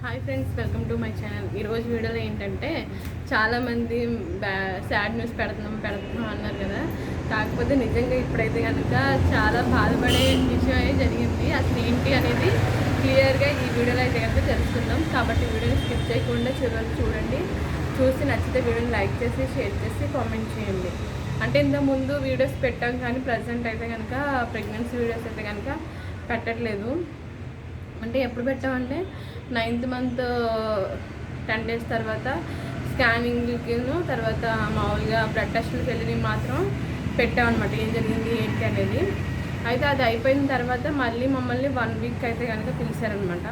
Hi friends welcome to my channel. ఈరోజు వీడియోలో ఏంటంటే చాలామంది బ్యా సాడ్ న్యూస్ పెడుతున్నాం పెడుతున్నాం అన్నారు కదా. కాకపోతే నిజంగా ఇప్పుడైతే కనుక చాలా బాధపడే విషయం జరిగింది. అసలు ఏంటి అనేది క్లియర్గా ఈ వీడియోలో అయితే కనుక తెలుసుకుందాం. కాబట్టి వీడియోని స్కిప్ చేయకుండా చివరికి చూడండి. చూసి నచ్చితే వీడియోని లైక్ చేసి షేర్ చేసి కామెంట్ చేయండి. అంటే ఇంత ముందు వీడియోస్ పెట్టాం కానీ ప్రజెంట్ అయితే కనుక ప్రెగ్నెన్సీ వీడియోస్ అయితే కనుక పెట్టట్లేదు. అంటే ఎప్పుడు పెట్టామంటే నైన్త్ మంత్ టెన్ డేస్ తర్వాత స్కానింగ్కిను తర్వాత మామూలుగా బ్లడ్ టెస్ట్లకు వెళ్ళి మాత్రం పెట్టామన్నమాట. ఏం జరిగింది ఏంటి అనేది. అయితే అది అయిపోయిన తర్వాత మళ్ళీ మమ్మల్ని వన్ వీక్ అయితే కనుక పిలిచారనమాట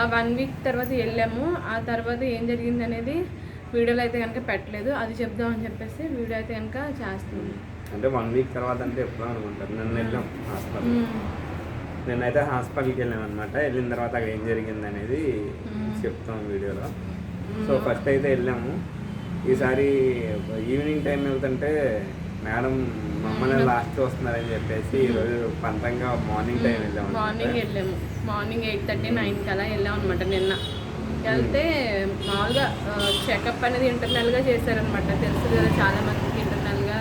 ఆ వన్ వీక్ తర్వాత వెళ్ళాము. ఆ తర్వాత ఏం జరిగింది అనేది వీడియోలో అయితే కనుక పెట్టలేదు. అది చెప్దామని చెప్పేసి వీడియో అయితే కనుక చేస్తున్నాం అంటే వన్ వీక్ తర్వాత అంటే ఎప్పుడో అనుకుంటారు. నన్ను వెళ్ళాం హాస్పిటల్. నేనైతే హాస్పిటల్కి వెళ్ళాను అనమాట వెళ్ళిన తర్వాత అక్కడ ఏం జరిగింది అనేది. చెప్తాం వీడియోలో. సో ఫస్ట్ అయితే వెళ్ళాము. ఈసారి ఈవినింగ్ టైం వెళ్తుంటే మేడం మమ్మల్ని లాస్ట్ చూస్తున్నారని చెప్పేసి ఈరోజు పంతంగా మార్నింగ్ టైం వెళ్ళాము మార్నింగ్ వెళ్ళాము. మార్నింగ్ ఎయిట్ థర్టీ నైన్ కలా వెళ్ళాం అనమాట నిన్న. వెళ్తే మామూలుగా చెకప్ అనేది ఇంటర్నల్గా చేశారనమాట తెలుసు కదా చాలా మందికి ఇంటర్నల్గా.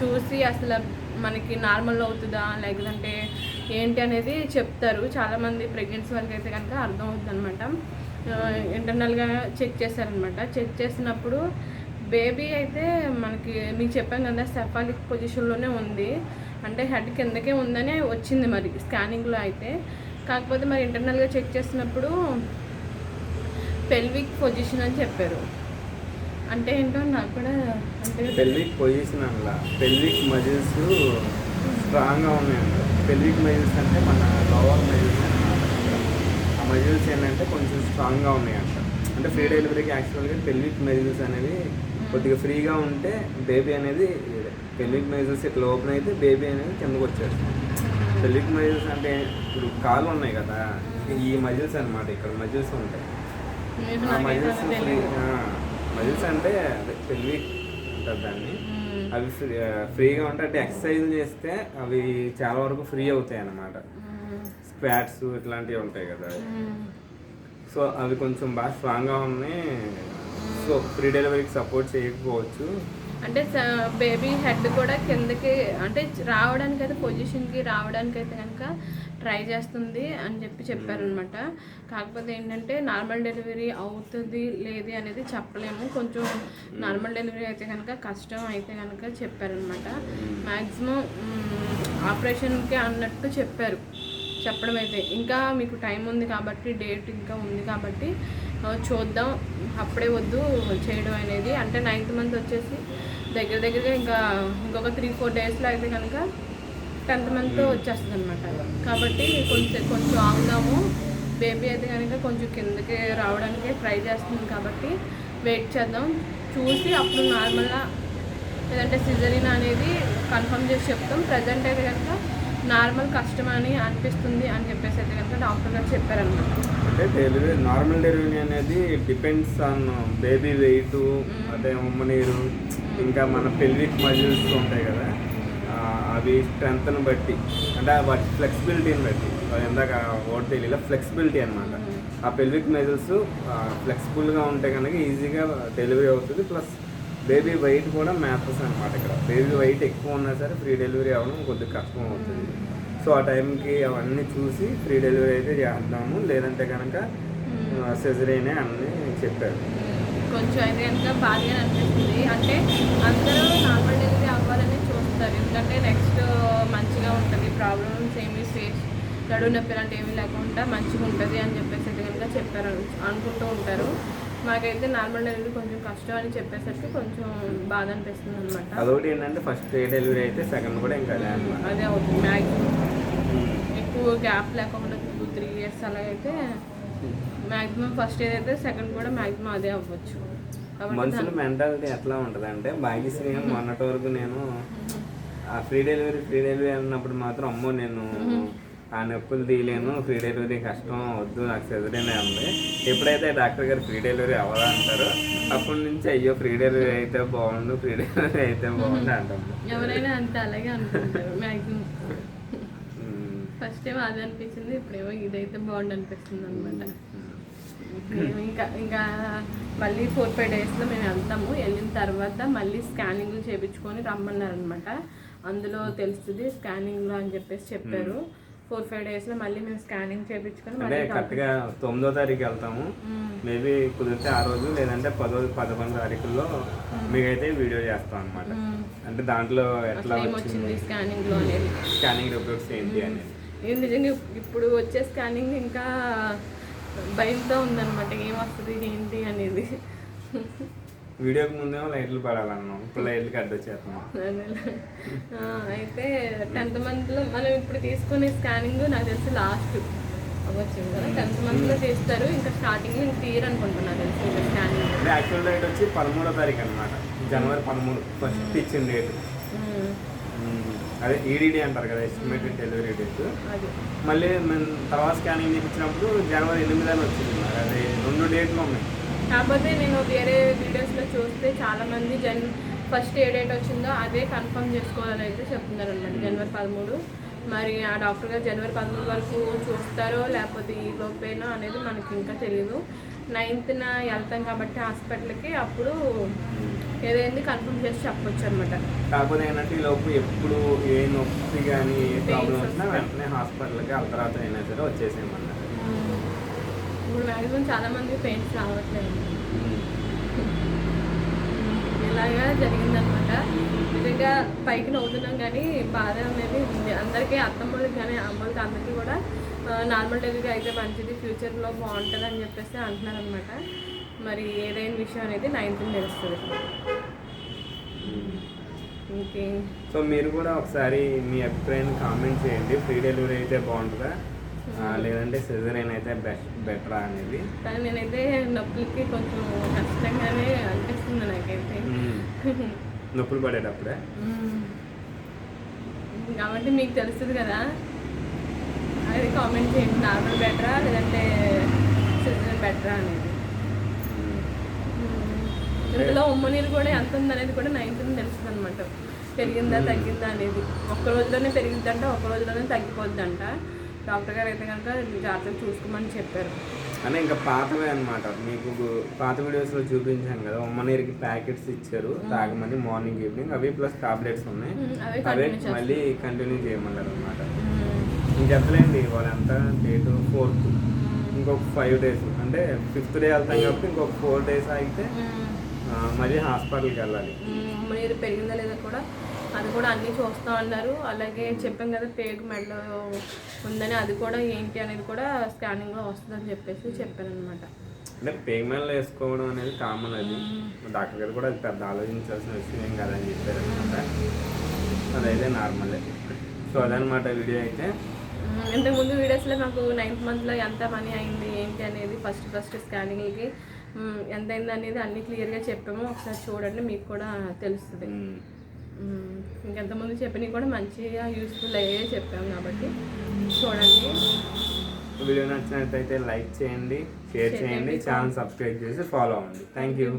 చూసి అసలు మనకి నార్మల్ అవుతుందా? లేదంటే ఏంటి అనేది చెప్తారు. చాలామంది ప్రెగ్నెన్సీ వాళ్ళకి అయితే కనుక అర్థం అవుతుంది అనమాట ఇంటర్నల్గా చెక్ చేశారనమాట చెక్ చేసినప్పుడు బేబీ అయితే మనకి మీకు చెప్పాం కదా సెఫాలిక్ పొజిషన్లోనే ఉంది. అంటే హెడ్ కిందకే ఉందని వచ్చింది మరి స్కానింగ్లో అయితే. కాకపోతే మరి ఇంటర్నల్గా చెక్ చేసినప్పుడు పెల్విక్ పొజిషన్ అని చెప్పారు. అంటే ఏంటో నాకు కూడా అంటే పెల్విక్ పొజిషన్ అలా. పెల్విక్ మజిల్స్ స్ట్రాంగ్గా ఉన్నాయంట. పెల్విక్ మజిల్స్ అంటే మన లోవర్ మజిల్స్ ఆ మజిల్స్ ఏంటంటే కొంచెం స్ట్రాంగ్గా ఉన్నాయంట. అంటే ఫ్రీ డెలివరీకి యాక్చువల్గా పెల్విక్ మజిల్స్ అనేవి కొద్దిగా ఫ్రీగా ఉంటే బేబీ అనేది పెల్విక్ మజిల్స్ ఇట్లా ఓపెన్ అయితే బేబీ అనేది కిందకు వచ్చేస్తుంది. పెల్విక్ మజిల్స్ అంటే ఇప్పుడు కాళ్ళు ఉన్నాయి కదా ఈ మజిల్స్ అన్నమాట ఇక్కడ మజిల్స్ ఉంటాయి మజిల్స్. మజిల్స్ అంటే అదే పెల్విక్ అంటారు దాన్ని. అవి ఫ్రీ ఫ్రీగా ఉంటే అంటే ఎక్సర్సైజ్ చేస్తే అవి చాలా వరకు ఫ్రీ అవుతాయి అన్నమాట. స్క్వాట్స్ ఇట్లాంటివి ఉంటాయి కదా. సో అవి కొంచెం బాగా స్ట్రాంగ్గా ఉన్నాయి సో ఫ్రీ డెలివరీకి సపోర్ట్ చేయకపోవచ్చు అంటే బేబీ హెడ్ కూడా కిందకి అంటే రావడానికి అయితే పొజిషన్కి రావడానికి అయితే కనుక ట్రై చేస్తుంది అని చెప్పి చెప్పారనమాట కాకపోతే ఏంటంటే నార్మల్ డెలివరీ అవుతుంది లేది అనేది చెప్పలేము. కొంచెం నార్మల్ డెలివరీ అయితే కనుక కష్టం అయితే కనుక చెప్పారనమాట మ్యాక్సిమం ఆపరేషన్కి అన్నట్టు చెప్పారు. చెప్పడం అయితే ఇంకా మీకు టైం ఉంది కాబట్టి డేట్ ఇంకా ఉంది కాబట్టి చూద్దాం. అప్పుడే వద్దు చేయడం అనేది. అంటే నైన్త్ మంత్ వచ్చేసి దగ్గర దగ్గరగా ఇంకా ఇంకొక త్రీ ఫోర్ డేస్లో అయితే కనుక టెన్త్ మంత్ వచ్చేస్తుంది అనమాట కాబట్టి కొంచెం కొంచెం ఆగుదాము. బేబీ అయితే కనుక కొంచెం కిందకి రావడానికి ట్రై చేస్తుంది కాబట్టి వెయిట్ చేద్దాం. చూసి అప్పుడు నార్మల్గా లేదంటే సిజరిన్ అనేది కన్ఫర్మ్ చేసి చెప్తాం. ప్రజెంట్ అయితే కనుక నార్మల్ కష్టం అని అనిపిస్తుంది అని చెప్పేసి అయితే కనుక డాక్టర్ గారు చెప్పారనమాట అంటే డెలివరీ నార్మల్ డెలివరీ అనేది డిపెండ్స్ ఆన్ బేబీ వెయిట్ అదే ఉమ్మనీరు ఇంకా మన పెల్విక్ మజిల్స్ ఉంటాయి కదా. అవి స్ట్రెంత్ని బట్టి అంటే వాటి ఫ్లెక్సిబిలిటీని బట్టి. ఇందాక ఓట్ తెలియదు ఫ్లెక్సిబిలిటీ అనమాట ఆ పెల్విక్ మజిల్స్ ఫ్లెక్సిబుల్గా ఉంటే కనుక ఈజీగా డెలివరీ అవుతుంది. ప్లస్ బేబీ వెయిట్ కూడా మ్యాథర్స్ అనమాట ఇక్కడ. బేబీ వెయిట్ ఎక్కువ ఉన్నా సరే ఫ్రీ డెలివరీ అవ్వడం కొద్దిగా కష్టం అవుతుంది. సో ఆ టైంకి అవన్నీ చూసి ఫ్రీ డెలివరీ అయితే చేద్దాము. లేదంటే కనుక సెజరీనే అన్నీ చెప్పారు. కొంచెం అయితే కనుక బాధగా అనిపిస్తుంది. అంటే అందరూ నార్మల్ డెలివరీ అవ్వాలని చూస్తారు. ఎందుకంటే నెక్స్ట్ మంచిగా ఉంటుంది. ప్రాబ్లమ్స్ ఏమీ ఫేస్ నడువు నొప్పి లాంటి ఏమీ లేకుండా మంచిగా ఉంటుంది అని చెప్పేసి అయితే కనుక చెప్పారు. అనుకుంటూ ఉంటారు. మాకైతే నార్మల్ డెలివరీ కొంచెం కష్టం అని చెప్పేసరికి కొంచెం బాధ అనిపిస్తుంది అనమాట అదొకటి ఏంటంటే ఫస్ట్ డెలివరీ అయితే సెకండ్ కూడా ఇంకా అదే అవుతుంది. మ్యాక్సిమం ఎక్కువ గ్యాప్ లేకుండా టూ త్రీ ఇయర్స్ అలాగైతే మ్యాక్సిమం ఫస్ట్ ఏదైతే సెకండ్ కూడా మ్యాక్సిమం అదే అవ్వచ్చు. మనుషుల మెంటాలిటీ ఎట్లా ఉంటుంది అంటే భాగ్యశ్రీ మొన్నటి వరకు నేను ఆ ఫ్రీ డెలివరీ ఫ్రీ డెలివరీ అన్నప్పుడు మాత్రం అమ్మో నేను ఆ నొప్పులు తీయలేను ఫ్రీ డెలివరీ కష్టం వద్దు నాకు సెజరీనే ఉంది. ఎప్పుడైతే డాక్టర్ గారు ఫ్రీ డెలివరీ అవ్వదా అంటారో అప్పటి నుంచి అయ్యో ఫ్రీ డెలివరీ అయితే బాగుండు ఫ్రీ డెలివరీ అయితే బాగుండు అంటాము ఎవరైనా అంతే అలాగే అనుకుంటారు. ఫస్ట్ ఏమో అది అనిపించింది ఇప్పుడేమో ఇదైతే బాగుండు అనిపిస్తుంది అనమాట మేము ఇంకా ఇంకా మళ్ళీ ఫోర్ ఫైవ్ డేస్లో మేము వెళ్తాము. వెళ్ళిన తర్వాత మళ్ళీ స్కానింగ్లు చేయించుకొని రమ్మన్నారనమాట అందులో తెలుస్తుంది స్కానింగ్లో అని చెప్పేసి చెప్పారు. ఫోర్ ఫైవ్ డేస్లో మళ్ళీ మేము స్కానింగ్ చేయించుకొని మళ్ళీ కరెక్ట్గా తొమ్మిదో తారీఖు వెళ్తాము. మేబీ కుదిరితే ఆ రోజు లేదంటే పదో పదకొండు తారీఖుల్లో మీకైతే వీడియో చేస్తాం అనమాట. అంటే దాంట్లో ఎట్లా వచ్చింది? స్కానింగ్లో అనేది. స్కానింగ్ రిపోర్ట్స్ ఏంటి అనేది. నేను నిజంగా ఇప్పుడు వచ్చే స్కానింగ్ ఇంకా భయంతో ఉందన్నమాట. ఏం వస్తుంది ఏంటి అనేది. వీడియోకి ముందేమో లైట్లు పడాలన్నాం. ఇప్పుడు లైట్లు కట్ వచ్చేస్తున్నాం. అయితే టెన్త్ మంత్లో మనం ఇప్పుడు తీసుకునే స్కానింగ్ నాకు తెలిసి లాస్ట్ వచ్చింది కదా? టెన్త్ మంత్లో తీస్తారు ఇంకా స్టార్టింగ్లో ఇంక తీయరు అనుకుంటున్నాను తెలిసి స్కానింగ్ యాక్చువల్ డేట్ వచ్చి పదమూడో తారీఖు అనమాట జనవరి పదమూడు. ఫస్ట్ ఇచ్చిన డేట్ అదే ఈడీడీ అంటారు కదా ఎస్టిమేటెడ్ డెలివరీ డేట్ అది. మళ్ళీ మేము తర్వాత స్కానింగ్ చేయించినప్పుడు జనవరి ఎనిమిది అని వచ్చింది మరి అదే రెండు డేట్లు ఉన్నాయి కాకపోతే నేను వేరే వీడియోస్లో చూస్తే చాలామంది జన్ ఫస్ట్ ఏ డేట్ వచ్చిందో అదే కన్ఫర్మ్ చేసుకోవాలని అయితే చెప్తున్నారు అనమాట జనవరి పదమూడు. మరి ఆ డాక్టర్ గారు జనవరి పదమూడు వరకు చూస్తారో లేకపోతే ఈ లోపేనో అనేది మనకి ఇంకా తెలియదు నైన్త్న వెళ్తాం కాబట్టి హాస్పిటల్కి అప్పుడు ఏదైంది కన్ఫర్మ్ చేసి చెప్పొచ్చు అనమాట కాకపోతే ఏంటంటే ఈ లోపు ఎప్పుడు ఏ నొప్పి కానీ ఏ ప్రాబ్లం వచ్చినా. వెంటనే హాస్పిటల్కి తర్వాత అయినా సరే వచ్చేసేయమన్నారు. ఇప్పుడు మ్యాక్సిమం చాలామంది పెయిన్స్ రావట్లేదు. ఇలాగా జరిగిందనమాట నిజంగా పైకి నవ్వుతున్నాం కానీ బాధ అనేది ఉంది. అందరికీ అత్తమ్మలకి కానీ అమ్మలకి అందరికీ కూడా నార్మల్ డెలివరీ అయితే మంచిది ఫ్యూచర్లో బాగుంటుంది అని చెప్పేసి అంటున్నారు అనమాట మరి ఏదైన విషయం అనేది నైన్త్ తెలుస్తుంది. ఇంకే సో మీరు కూడా ఒకసారి మీ అభిప్రాయాన్ని కామెంట్ చేయండి. ఫ్రీ డెలివరీ అయితే బాగుంటుందా? ఆ, లేదంటే సిజరైన్ అయితే బెస్ట్ బెటరా అనేది? కానీ నేనైతే నొప్పులకి కొంచెం కష్టంగానే అనిపిస్తుంది నాకైతే. మ్మ్. నొప్పులు పడేటప్పుడే? మ్మ్. కాబట్టి మీకు తెలుస్తుంది కదా? అది కామెంట్ చేయండి. నార్మల్ బెటరా లేదంటే సిజన్ బెటరా అనేది. ఇందులో ఉమ్మ నీరు కూడా ఎంత ఉందనేది కూడా నైన్త్ తెలుస్తుంది అనమాట పెరిగిందా తగ్గిందా అనేది. ఒక్క రోజులోనే పెరిగిద్దంట ఒక్క రోజులోనే తగ్గిపోద్దంట. డాక్టర్ గారు అయితే కనుక జాగ్రత్తగా చూసుకోమని చెప్పారు. అంటే ఇంకా పాతవే అనమాట మీకు పాత వీడియోస్లో చూపించాం కదా ఉమ్మ నీరుకి ప్యాకెట్స్ ఇచ్చారు తాగమని మార్నింగ్ ఈవినింగ్ అవి ప్లస్ టాబ్లెట్స్ ఉన్నాయి. అవే మళ్ళీ కంటిన్యూ చేయమన్నారు అనమాట. ఇంకెంతలేండి వాళ్ళంతా డేట్ ఫోర్త్. ఇంకొక ఫైవ్ డేస్. అంటే ఫిఫ్త్ డే వెళ్తాం కాబట్టి ఇంకొక ఫోర్ డేస్ ఆగితే మళ్ళీ హాస్పిటల్కి వెళ్ళాలి. మ్మ్. నీరు పెరిగిందా లేదా కూడా? అది కూడా అన్నీ చూస్తూ ఉన్నారు అలాగే చెప్పాం కదా పేగు మెడలో ఉందని అది కూడా ఏంటి అనేది కూడా స్కానింగ్లో వస్తుందని చెప్పేసి చెప్పాను అనమాట అంటే పేమెంట్లు వేసుకోవడం అనేది కామన్ అది. డాక్టర్ గారు కూడా అది పెద్ద ఆలోచించాల్సిన విషయం ఏం కాదని చెప్పారు అనమాట అదైతే నార్మలే సో అదనమాట వీడియో అయితే. ఇంతకుముందు వీడియోస్లో మాకు నైన్త్ మంత్లో ఎంత మనీ అయింది ఏంటి అనేది ఫస్ట్ ఫస్ట్ స్కానింగ్కి ఎంత అయింది అనేది అన్నీ క్లియర్గా చెప్పాము. ఒకసారి చూడండి మీకు కూడా తెలుస్తుంది. ఇంకెంతమంది చెప్పినవి కూడా మంచిగా యూస్ఫుల్ అయ్యే చెప్పాము కాబట్టి చూడండి. వీడియో నచ్చినట్టయితే లైక్ చేయండి షేర్ చేయండి. ఛానల్ సబ్స్క్రైబ్ చేసి ఫాలో అవ్వండి. Thank you